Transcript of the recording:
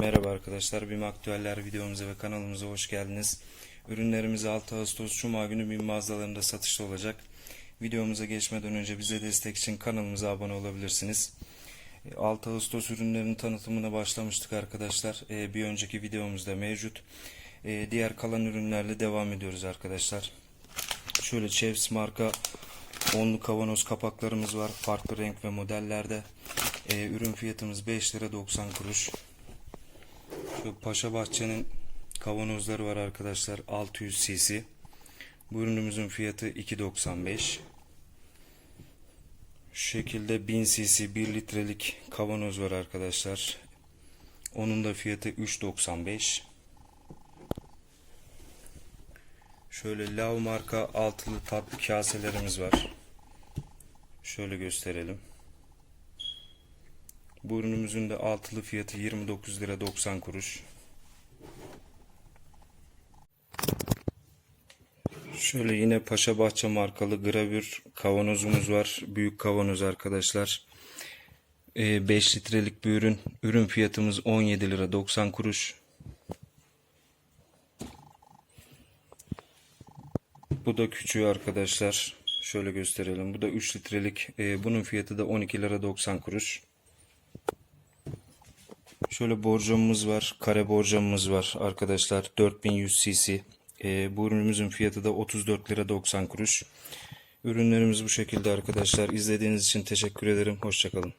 Merhaba arkadaşlar, BİM Aktüeller videomuza ve kanalımıza hoş geldiniz. Ürünlerimiz 6 Ağustos Cuma günü BİM mağazalarında satışta olacak. Videomuza geçmeden önce bize destek için kanalımıza abone olabilirsiniz. 6 Ağustos ürünlerinin tanıtımına başlamıştık arkadaşlar. Ee, Bir önceki videomuzda mevcut. Ee, Diğer kalan ürünlerle devam ediyoruz arkadaşlar. Şöyle Chefs marka onlu kavanoz kapaklarımız var. Farklı renk ve modellerde. Ürün fiyatımız 5 lira 90 kuruş. Şu Paşa Bahçe'nin kavanozları var arkadaşlar. 600 cc. Bu ürünümüzün fiyatı 2.95. Şu şekilde 1000 cc 1 litrelik kavanoz var arkadaşlar. Onun da fiyatı 3.95. Şöyle Lav marka altılı tatlı kaselerimiz var. Şöyle gösterelim. Bu ürünümüzün de altılı fiyatı 29 lira 90 kuruş. Şöyle yine Paşa Bahçe markalı gravür kavanozumuz var. Büyük kavanoz arkadaşlar. 5 litrelik bir ürün. Ürün fiyatımız 17 lira 90 kuruş. Bu da küçüğü arkadaşlar. Şöyle gösterelim. Bu da 3 litrelik. Ee, bunun fiyatı da 12 lira 90 kuruş. Şöyle borcamımız var. Kare borcamımız var arkadaşlar. 4100 cc. Ee, bu ürünümüzün fiyatı da 34 lira 90 kuruş. Ürünlerimiz bu şekilde arkadaşlar. İzlediğiniz için teşekkür ederim. Hoşçakalın.